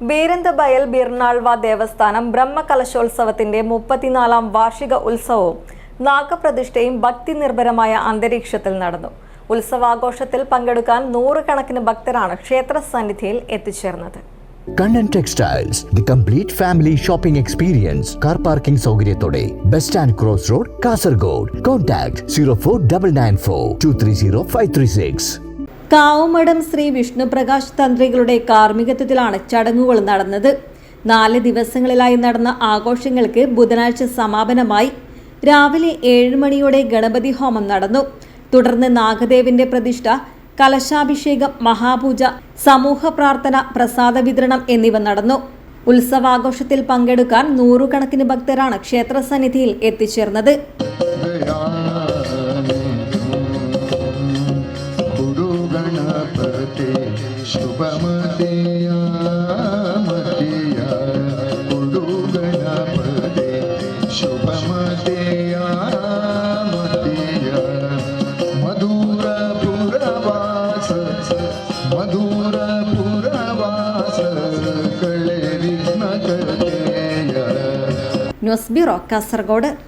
ബീരന്തബയൽ ബിർണാൾവ ദേവസ്ഥാനം ബ്രഹ്മകലശോത്സവത്തിന്റെ മുപ്പത്തിനാലാം വാർഷിക ഉത്സവവും നാഗപ്രതിഷ്ഠയും ഭക്തി നിർഭരമായ അന്തരീക്ഷത്തിൽ നടന്നു. ഉത്സവാഘോഷത്തിൽ പങ്കെടുക്കാൻ നൂറുകണക്കിന് ഭക്തരാണ് ക്ഷേത്ര സന്നിധിയിൽ എത്തിച്ചേർന്നത്. Kannan textiles the complete family shopping experience car parking സൗകര്യത്തോടെ bus stand cross road Kasaragod contact zero four double nine four two three zero five three six Kavumadam Shri Vishnuprakash തന്ത്രികളുടെ കാർമ്മികത്വത്തിലാണ് ചടങ്ങുകൾ നടന്നത്. നാല് ദിവസങ്ങളിലായി നടന്ന ആഘോഷങ്ങൾക്ക് ബുധനാഴ്ച സമാപനമായി രാവിലെ ഏഴ് മണിയോടെ ഗണപതി ഹോമം നടന്നു. തുടർന്ന് നാഗദേവിന്റെ പ്രതിഷ്ഠ കലശാഭിഷേകം മഹാപൂജ സമൂഹ പ്രാർത്ഥന പ്രസാദ വിതരണം എന്നിവ നടന്നു. ഉത്സവാഘോഷത്തിൽ പങ്കെടുക്കാൻ നൂറുകണക്കിന് ഭക്തരാണ് ക്ഷേത്രസന്നിധിയിൽ എത്തിച്ചേർന്നത്. ಪತೆ ಶುಭ ಮತೆಯ ಮತೆಯ ಕುಡು ಗಣಪತೆ ಶುಭ ಮಧುರ ಪುರವಾಸ ಮಧುರ ಪುರವಾಸ ಕಳೆ ವಿಘ್ನ ಕತೆಯ ನ್ಯೂಸ್ ಬ್ಯೂರೋ, ಕಾಸರಗೋಡು.